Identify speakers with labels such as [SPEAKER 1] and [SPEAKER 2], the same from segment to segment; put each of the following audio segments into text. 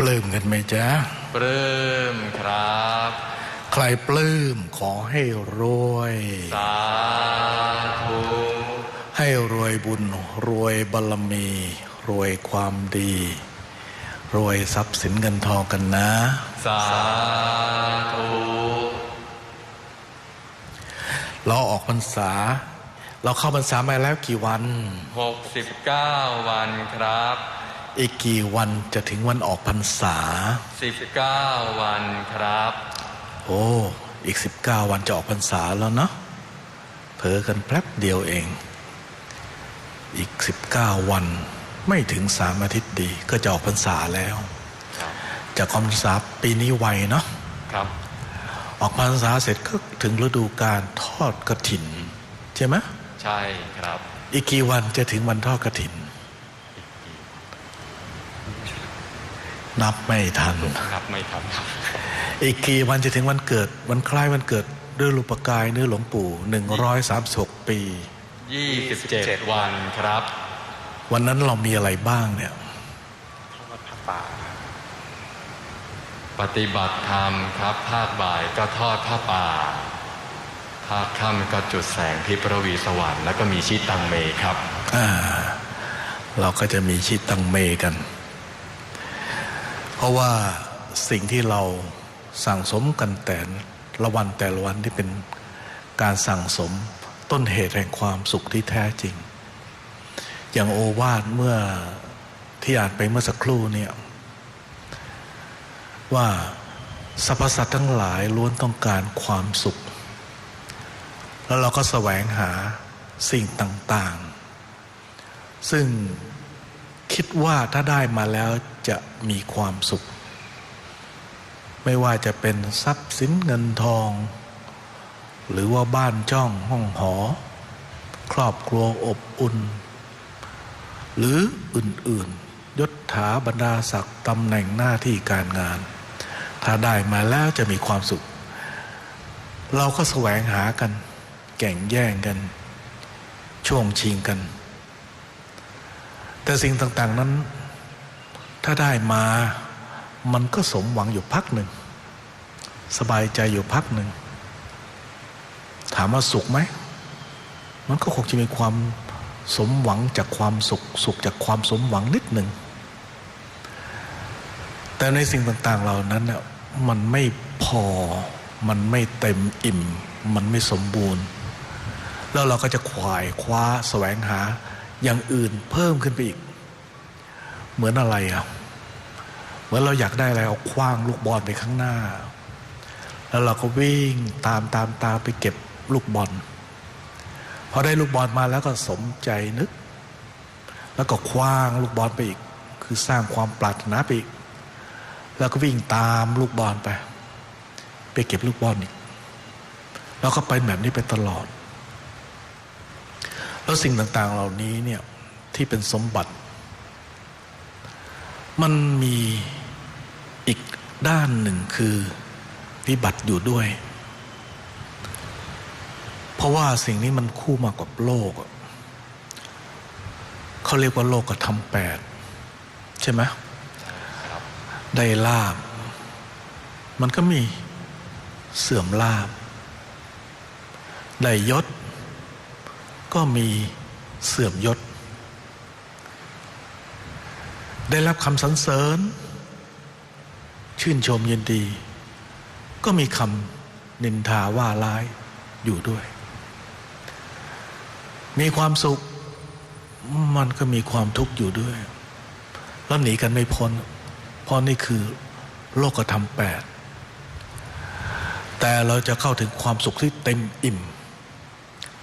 [SPEAKER 1] ปลื้มกันไหมจ๊ะ
[SPEAKER 2] ปลื้มครับ
[SPEAKER 1] ใครปลื้มขอให้รวย
[SPEAKER 2] สาธุ
[SPEAKER 1] ให้รวยบุญรวยบารมี รวยความดี รวยทรัพย์สินเงินทองกันนะ
[SPEAKER 2] สาธุ
[SPEAKER 1] เราออกพรรษา เราเข้าพรรษามาแล้วกี่วัน
[SPEAKER 2] หกสิบเก้าวันครับ
[SPEAKER 1] อีกกี่วันจะถึงวันออกพรรษา
[SPEAKER 2] สิบเก้าวันครับ
[SPEAKER 1] โอ้ อีกสิบเก้าวันจะออกพรรษาแล้วเนาะเผลอกันแป๊บเดียวเอง อีกสิบเก้าวันไม่ถึงสามอาทิตย์ดี ก็จะออกพรรษาแล้ว
[SPEAKER 2] ครับ
[SPEAKER 1] จากออกพรรษาปีนี้ไวเนาะ
[SPEAKER 2] ครับ
[SPEAKER 1] ออกพรรษาเสร็จก็ถึงฤดูการทอดกระถิน ใช่ไหม
[SPEAKER 2] ใช่ครับ
[SPEAKER 1] อีกกี่วันจะถึงวันทอดกระถิน นับไม่ทัน
[SPEAKER 2] ครับไม่ทันครับ
[SPEAKER 1] อีกกี่วันจะถึงวันเกิด วันคล้ายวันเกิดด้วยรูปกายเนื้อหลวงปู่หนึ่งร้อยสามสิบปี
[SPEAKER 2] ยี่สิบเจ็ดวันครับ
[SPEAKER 1] วันนั้นเรามีอะไรบ้างเนี่ย
[SPEAKER 2] ปฏิบัติธรรมครับ ภาคบ่ายก็ทอดผ้าป่า ภาคค่ำก็จุดแสงที่ประวีสวรรค์แล้วก็มีชิตังเมครับ
[SPEAKER 1] อ่า เราก็จะมีชิตังเมกัน เพราะว่าสิ่งที่เราสั่งสมกันแต่ละวันแต่ละวันที่เป็นการสั่งสมต้นเหตุแห่งความสุขที่แท้จริง อย่างโอวาทเมื่อที่อ่านไปเมื่อสักครู่เนี่ยว่าสรรพสัตว์ทั้งหลายล้วนต้องการความสุข แล้วเราก็แสวงหาสิ่งต่าง ๆ ซึ่งคิดว่าถ้าได้มาแล้ว จะมีความสุข ไม่ว่าจะเป็นทรัพย์สินเงินทอง หรือว่าบ้านจ้องห้องหอ ครอบครัวอบอุ่น หรืออื่นๆ ยศถาบรรดาศักดิ์ตำแหน่งหน้าที่การงาน ถ้าได้มาแล้วจะมีความสุข เราก็แสวงหากัน แก่งแย่งกัน ช่วงชิงกัน แต่สิ่งต่างๆนั้น ถ้าได้มามันก็สมหวังอยู่พักหนึ่ง สบายใจอยู่พักหนึ่ง ถามว่าสุขไหม มันก็คงจะมีความสมหวังจากความสุข สุขจากความสมหวังนิดหนึ่ง แต่ในสิ่งต่างๆเหล่านั้นน่ะมันไม่พอ มันไม่เต็มอิ่ม มันไม่สมบูรณ์ แล้วเราก็จะขวายคว้าแสวงหาอย่างอื่นเพิ่มขึ้นไปอีก เหมือนอะไรอะเหมือนเราอยากได้อะไรเอาคว้างลูกบอลไปข้างหน้า แล้วเราก็วิ่งตามตามตามไปเก็บลูกบอลพอได้ลูกบอลมาแล้วก็สมใจนึก แล้วก็คว้างลูกบอลไปอีก คือสร้างความปรารถนาไปอีก แล้วก็วิ่งตามลูกบอลไป ไปเก็บลูกบอลอีก แล้วก็ไปแบบนี้ไปตลอด แล้วสิ่งต่างๆเหล่านี้เนี่ยที่เป็นสมบัติ มันมีอีกด้านหนึ่งคือวิบัติอยู่ด้วย เพราะว่าสิ่งนี้มันคู่มากับโลก เขาเรียกว่าโลกกระทำแปดใช่ไหมได้ลาบ มันก็มีเสื่อมลาบ ได้ยศ ก็มีเสื่อมยศ ได้รับคำสรรเสริญ ชื่นชมยินดี ก็มีคำนินทาว่าร้ายอยู่ด้วย มีความสุข มันก็มีความทุกข์อยู่ด้วย แล้วหนีกันไม่พ้น เพราะนี่คือโลกธรรมแปดแต่เราจะเข้าถึงความสุขที่เต็มอิ่ม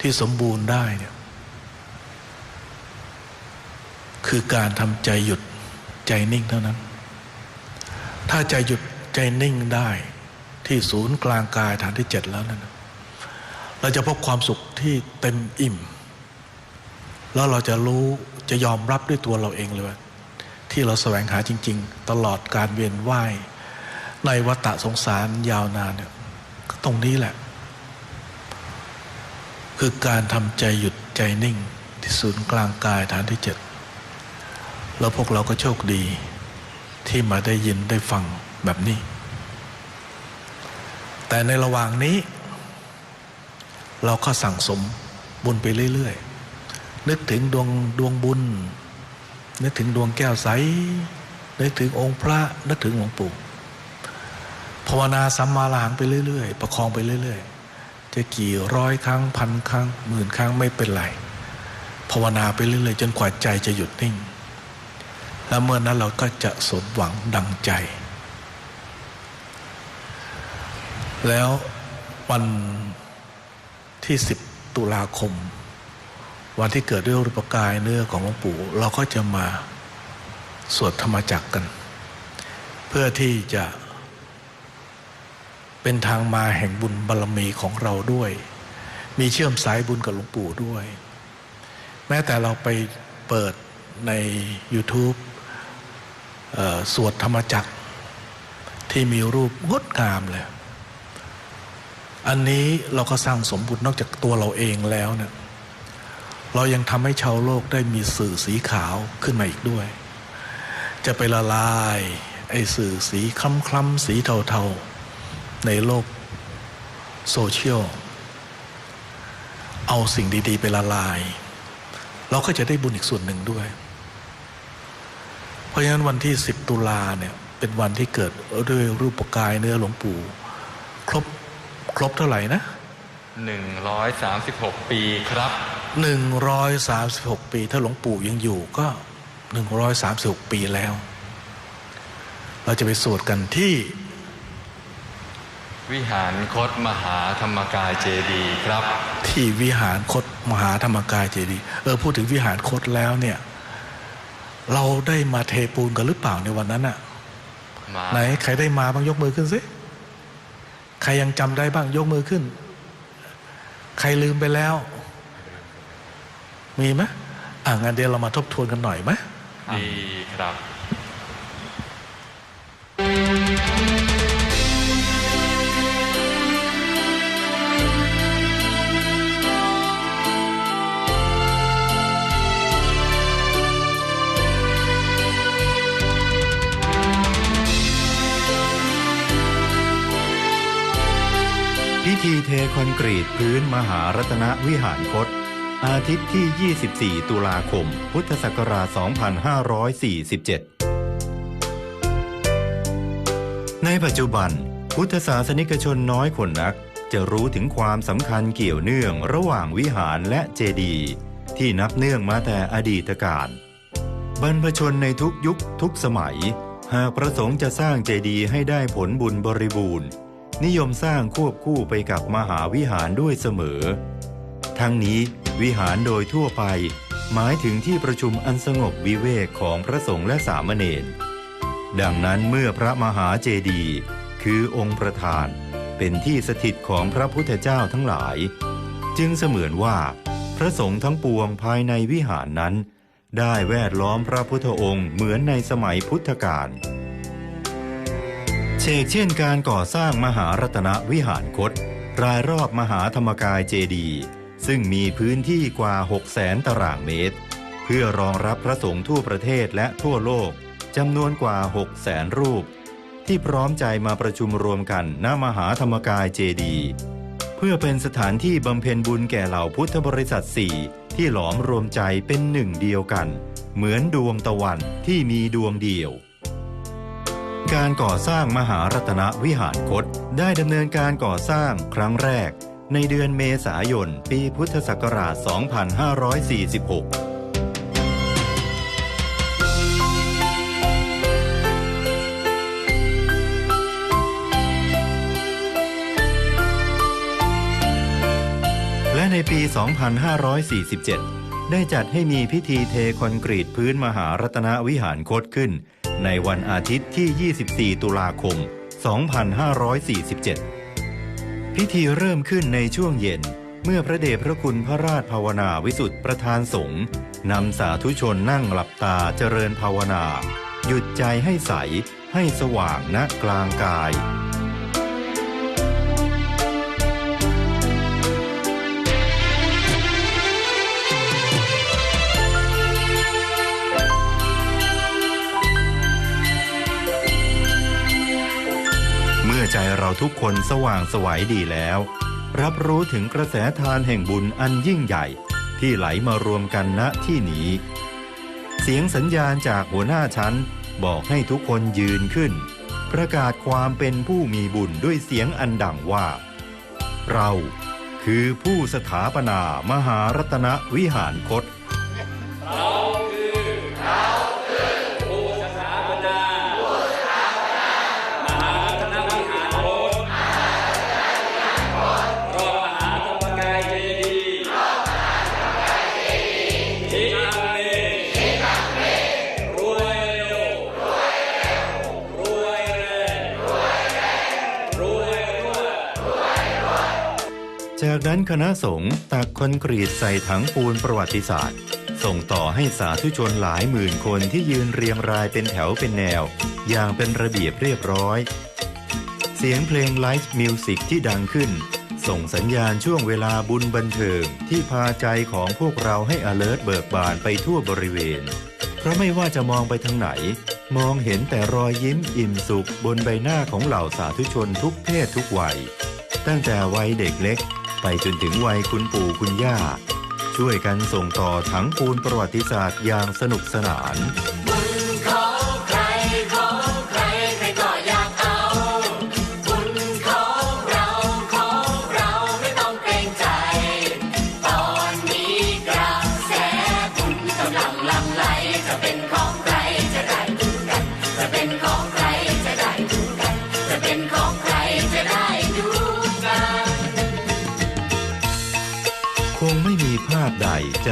[SPEAKER 1] ที่สมบูรณ์ได้เนี่ยคือการทำใจหยุด ใจนิ่งเท่านั้น ถ้าใจหยุดใจนิ่งได้ที่ศูนย์กลางกายฐานที่เจ็ดแล้วนั่นเราจะพบความสุขที่เต็มอิ่ม แล้วเราจะรู้จะยอมรับด้วยตัวเราเองเลยว่าที่เราแสวงหาจริง ๆ ตลอดการเวียนว่ายในวัฏสงสารยาวนานเนี่ยตรงนี้แหละ คือการทำใจหยุดใจนิ่ง ที่ศูนย์กลางกายฐานที่เจ็ด แล้วพวกเราก็โชคดี ที่มาได้ยินได้ฟังแบบนี้ แต่ในระหว่างนี้ เราก็สั่งสมบุญไปเรื่อยๆ นึกถึงดวงดวงบุญ นึกถึงดวงแก้วใส นึกถึงองค์พระ นึกถึงหลวงปู่ภาวนาสัมมาลาหังไปเรื่อยๆ ประคองไปเรื่อยๆ จะกี่ร้อยครั้งพันครั้งหมื่นครั้งไม่เป็นไร ภาวนาไปเรื่อยๆ จนกว่าใจจะหยุดนิ่ง แล้วเมื่อนั้นเราก็จะสมหวังดังใจ แล้ววันที่ 10 ตุลาคม วันที่เกิดด้วยรูปกายเนื้อของหลวงปู่ เราก็จะมาสวดธรรมจักกัน เพื่อที่จะเป็นทางมาแห่งบุญบารรมีของเราด้วย มีเชื่อมสายบุญกับหลวงปู่ด้วย แม้แต่เราไปเปิดใน YouTube สวดธรรมจักร ที่มีรูปงดงามเลย อันนี้เราก็สร้างสมบุญนอกจากตัวเราเองแล้วเนี่ยเรายังทำให้ชาวโลกได้มีสื่อสีขาวขึ้นมาอีกด้วย จะไปละลายไอ้สื่อสีคล้ำๆสีเทาๆ ในโลกโซเชียล เอาสิ่งดีๆ ไปละลาย เราก็จะได้บุญอีกส่วนหนึ่งด้วย เพราะฉะนั้นวันที่ 10 ตุลาเนี่ยเป็นวันที่เกิดด้วยรูปกายเนื้อหลวงปู่ ครบครบเท่าไหร่นะ
[SPEAKER 2] 136 ปีครับ
[SPEAKER 1] 136 ปี ถ้าหลวงปู่ยังอยู่ก็ 136 ปีแล้ว เราจะไปสวดกันที่
[SPEAKER 2] วิหารคดมหาธรรมกายเจดีย์ครับ
[SPEAKER 1] ที่วิหารคดมหาธรรมกายเจดีย์เออพูดถึงวิหารคดแล้วเนี่ย เราได้มาเทปูนกันหรือเปล่าในวันนั้นอะ
[SPEAKER 2] มา
[SPEAKER 1] ไหนใครได้มาบ้างยกมือขึ้นสิใครยังจำได้บ้างยกมือขึ้น ใครลืมไปแล้ว มีไหมอะงั้นเดี๋ยวเรามาทบทวนกันหน่อยไหม
[SPEAKER 2] ดีครับ
[SPEAKER 3] เทคอนกรีตพื้นมหารัตนวิหารคต อาทิตย์ที่ 24 ตุลาคม พุทธศักราช 2547 ในปัจจุบัน พุทธศาสนิกชนน้อยคนนัก จะรู้ถึงความสำคัญเกี่ยวเนื่องระหว่างวิหารและเจดีย์ที่นับเนื่องมาแต่อดีตการบรรพชนในทุกยุคทุกสมัย หากประสงค์จะสร้างเจดีย์ให้ได้ผลบุญบริบูรณ์ นิยมสร้างควบคู่ไปกับมหาวิหารด้วยเสมอ ทั้งนี้วิหารโดยทั่วไป หมายถึงที่ประชุมอันสงบวิเวกของพระสงฆ์และสามเณรดังนั้นเมื่อพระมหาเจดีย์คือองค์ประธาน เป็นที่สถิตของพระพุทธเจ้าทั้งหลาย จึงเสมือนว่า พระสงฆ์ทั้งปวงภายในวิหารนั้น ได้แวดล้อมพระพุทธองค์เหมือนในสมัยพุทธกาล เชกเช่นการก่อสร้างมหารัตนวิหารคต รายรอบมหาธรรมกายเจดี ซึ่งมีพื้นที่กว่า 6 0 0แสนตารางเมตร เพื่อรองรับพระสงฆ์ทั่วประเทศและทั่วโลกจำนวนกว่า 6 0แสนรูป ที่พร้อมใจมาประชุมรวมกันณมหาธรรมกายเจดี เพื่อเป็นสถานที่บำเพ็ญบุญแก่เหล่าพุทธบริษัทสี่ที่หลอมรวมใจเป็นหนึ่งเดียวกัน เหมือนดวงตะวันที่มีดวงเดียว การก่อสร้างมหารัตนวิหารคต ได้ดำเนินการก่อสร้างครั้งแรก ในเดือนเมษายน ปีพุทธศักราช 2546และในปี 2547 ได้จัดให้มีพิธีเทคอนกรีตพื้นมหารัตนวิหารคตขึ้น ในวันอาทิตย์ที่ 24 ตุลาคม 2547 พิธีเริ่มขึ้นในช่วงเย็น เมื่อพระเดชพระคุณพระราชภาวนาวิสุทธิประธานสงฆ์นำสาธุชนนั่งหลับตาเจริญภาวนา หยุดใจให้ใสให้สว่างณกลางกาย ทุกคนสว่างสวัยดีแล้ว รับรู้ถึงกระแสทานแห่งบุญอันยิ่งใหญ่ ที่ไหลมารวมกันณที่นี้ เสียงสัญญาณจากหัวหน้าชั้น บอกให้ทุกคนยืนขึ้น ประกาศความเป็นผู้มีบุญด้วยเสียงอันดังว่า เราคือผู้สถาปนามหารัตนวิหารคต จากนั้นคณะสงฆ์ตักคอนกรีตใส่ถังปูนประวัติศาสตร์ ส่งต่อให้สาธุชนหลายหมื่นคนที่ยืนเรียงรายเป็นแถวเป็นแนว อย่างเป็นระเบียบเรียบร้อย เสียงเพลงไลฟ์มิวสิกที่ดังขึ้น ส่งสัญญาณช่วงเวลาบุญบันเทิงที่พาใจของพวกเราให้ alert เบิกบานไปทั่วบริเวณ เพราะไม่ว่าจะมองไปทางไหน มองเห็นแต่รอยยิ้มอิ่มสุขบนใบหน้าของเหล่าสาธุชนทุกเพศทุกวัย ตั้งแต่วัยเด็กเล็ก ไปจนถึงวัยคุณปู่คุณย่า ช่วยกันส่งต่อถังปูนประวัติศาสตร์อย่างสนุกสนาน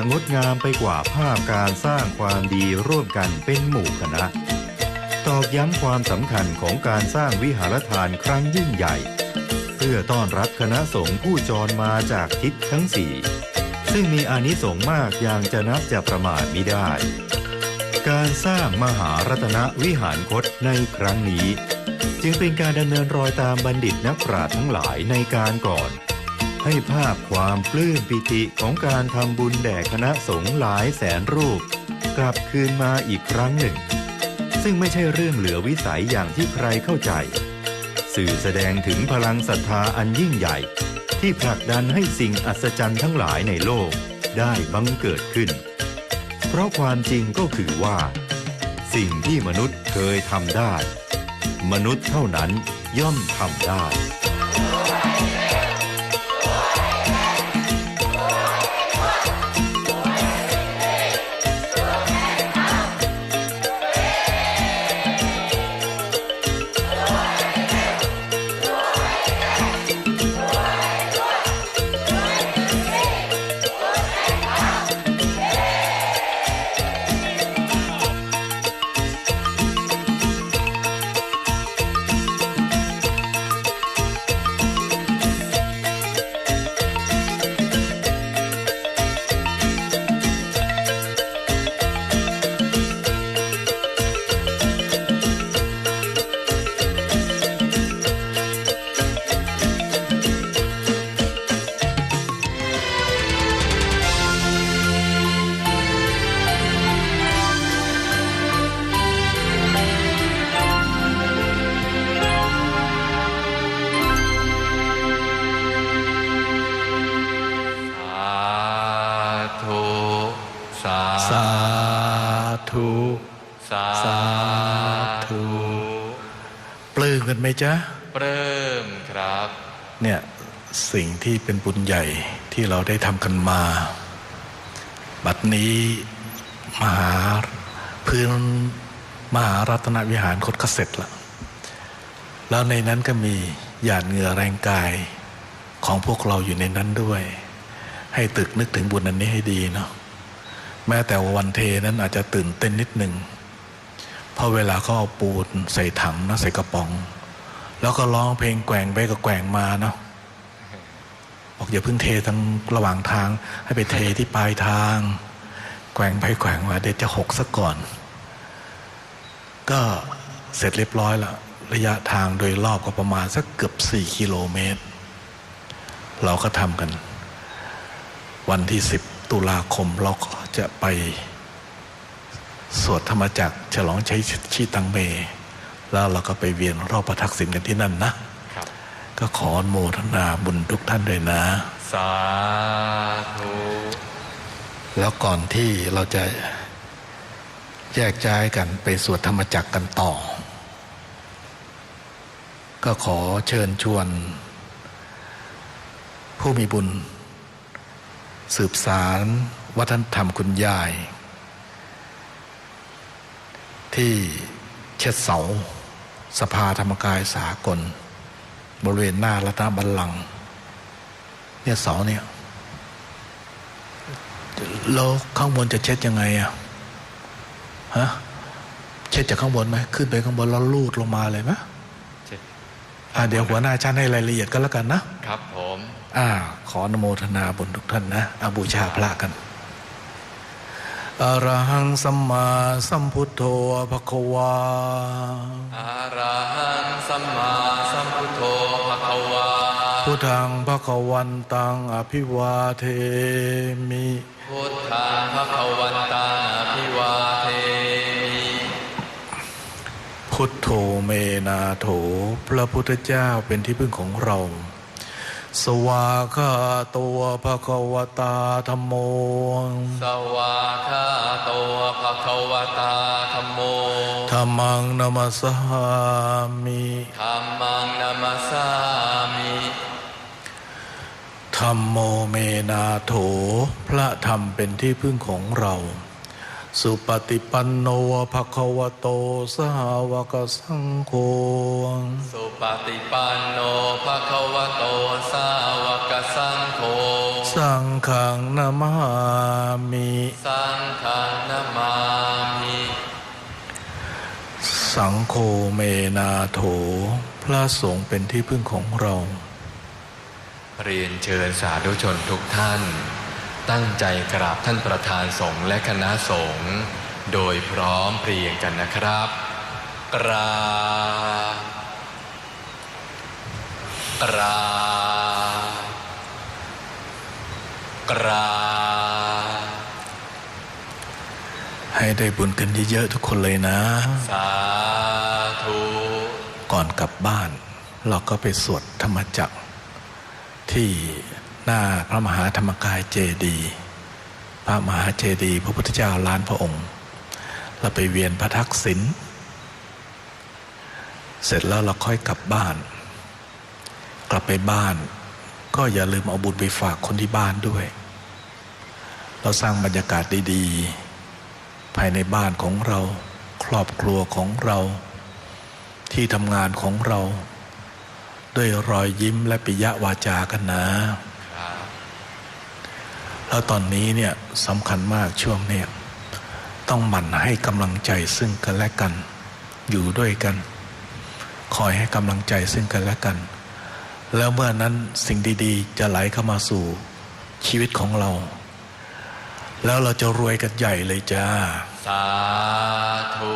[SPEAKER 4] จะงดงา
[SPEAKER 3] มไปกว่าภาพการสร้างความดีร่วมกันเป็นหมู่คณะ ตอกย้ำความสำคัญของการสร้างวิหารทานครั้งยิ่งใหญ่ เพื่อต้อนรับคณะสงฆ์ผู้จรมาจากทิศทั้งสี่ซึ่งมีอานิสงส์มากอย่างจะนับจะประมาทมิได้ การสร้างมหารัตนวิหารคตในครั้งนี้ จึงเป็นการดำเนินรอยตามบัณฑิตนักปราชญ์ทั้งหลายในการก่อน ให้ภาพความปลื้มปิติของการทำบุญแด่คณะสงฆ์หลายแสนรูป กลับคืนมาอีกครั้งหนึ่ง ซึ่งไม่ใช่เรื่องเหลือวิสัยอย่างที่ใครเข้าใจ สื่อแสดงถึงพลังศรัทธาอันยิ่งใหญ่ ที่ผลักดันให้สิ่งอัศจรรย์ทั้งหลายในโลกได้บังเกิดขึ้น เพราะความจริงก็คือว่า สิ่งที่มนุษย์เคยทำได้ มนุษย์เท่านั้นย่อมทำได้
[SPEAKER 2] สาสา
[SPEAKER 1] ธุ
[SPEAKER 2] สา
[SPEAKER 1] สาธุปลื้มกันไหมจ๊ะ
[SPEAKER 2] ปลื้มครับ
[SPEAKER 1] เนี่ยสิ่งที่เป็นบุญใหญ่ที่เราได้ทำกันมา บัดนี้มหาพื้นมหารัตนวิหารคดก็เสร็จละแล้วในนั้นก็มีหยาดเหงื่อแรงกายของพวกเราอยู่ในนั้นด้วย ให้ตึกนึกถึงบุญอันนี้ให้ดีเนาะ แม้แต่วันเทนั้นอาจจะตื่นเต้นนิดหนึ่งเพราะเวลาเขาเอาปูนใส่ถังนะใส่กระป๋อง แล้วก็ร้องเพลงแกว่งไปกับแกว่งมาเนาะบอกอย่าเพิ่งเททั้งระหว่างทาง ให้ไปเทที่ปลายทาง แกว่งไปแกว่งมาเดี๋ยวจะหกซะก่อน ก็เสร็จเรียบร้อยล้วระยะทางโดยรอบก็ประมาณสักเกือบสี่กิโลเมตร เราก็ทำกัน วันที่สิบ ตุลาคมเราก็จะไป สวดธรรมจักรฉลองใช้ชีตังเม แล้วเราก็ไปเวียนรอบประทักษิณกันที่นั่นนะ
[SPEAKER 2] ค
[SPEAKER 1] ก็ขออนุโมทนาบุญทุกท่านด้วยนะ
[SPEAKER 2] สาธุ
[SPEAKER 1] แล้วก่อนที่เราจะแยกย้ายกันไปสวดธรรมจักรกันต่อ ก็ขอเชิญชวน ผู้มีบุญ สืบสารวัฒนธรรมคุณยาย ที่เช็ดเสา สภาธรรมกายสากล บริเวณหน้ารัตนบัลลังก์เนี่ยเสาเนี่ยแล้วข้างบนจะเช็ดยังไงอะฮะเช็ดจากข้างบนไหมขึ้นไปข้างบนแล้วลูดลงมาเลยไหม
[SPEAKER 2] เจ็ด
[SPEAKER 1] อ่าเดี๋ยวหัวหน้าชั้นให้รายละเอียดก็แล้วกันนะ
[SPEAKER 2] ครับผม
[SPEAKER 1] อ่าขออนุโมทนาบุญทุกท่านนะอาบูชาพระกันอรหังสัมมาสัมพุทโธภควา
[SPEAKER 2] อาระหังสัมมาสัมพุทโธภะคะวา
[SPEAKER 1] พุทธังภควันตังอภิวาเทมิ
[SPEAKER 2] พุทธังภะคะวันตังอภิวาเทมิ
[SPEAKER 1] พุทโธเมนาโถพระพุทธเจ้าเป็นที่พึ่งของเรา สวาคาตัวภควตาธรรมโม
[SPEAKER 2] สวาคาโตภะคะวตาธัมโม
[SPEAKER 1] ธรรมังนมัสสามิ
[SPEAKER 2] ธัมมังนัมสสามิ
[SPEAKER 1] ธรรมโมเมนาโถ พระธรรมเป็นที่พึ่งของเรา สุปฏิปันโนภควโต สหวกสังโฆ
[SPEAKER 2] สุปฏิปันโนภะคะวะโตสาวกสังโฆ
[SPEAKER 1] สังฆังนามามิ
[SPEAKER 2] สังฆังนามามิ
[SPEAKER 1] สังโฆเมนาโถ พระสงฆ์เป็นที่พึ่งของเรา
[SPEAKER 2] เรียนเชิญสาธุชนทุกท่าน ตั้งใจกราบท่านประธานสงฆ์และคณะสงฆ์โดยพร้อมเพรียงกันนะครับ กราบกราบกราบ
[SPEAKER 1] ให้ได้บุญกันเยอะๆทุกคนเลยนะ
[SPEAKER 2] สาธุ
[SPEAKER 1] ก่อนกลับบ้าน เราก็ไปสวดธรรมจักรที่ หน้าพระมหาธรรมกายเจดีพระมหาเจดีพระพุทธเจ้าล้านพระองค์เราไปเวียนพระทักษิณเสร็จแล้วเราค่อยกลับบ้าน กลับไปบ้าน ก็อย่าลืมเอาบุญไปฝากคนที่บ้านด้วย เราสร้างบรรยากาศดีๆ ภายในบ้านของเรา ครอบครัวของเรา ที่ทำงานของเรา ด้วยรอยยิ้มและปิยวาจากันนะ แล้วตอนนี้เนี่ยสำคัญมากช่วงเนี่ยต้องหมั่นให้กำลังใจซึ่งกันและกัน อยู่ด้วยกัน คอยให้กำลังใจซึ่งกันและกัน แล้วเมื่อนั้นสิ่งดีๆ จะไหลเข้ามาสู่ชีวิตของเรา แล้วเราจะรวยกันใหญ่เลยจ้า
[SPEAKER 2] สาธุ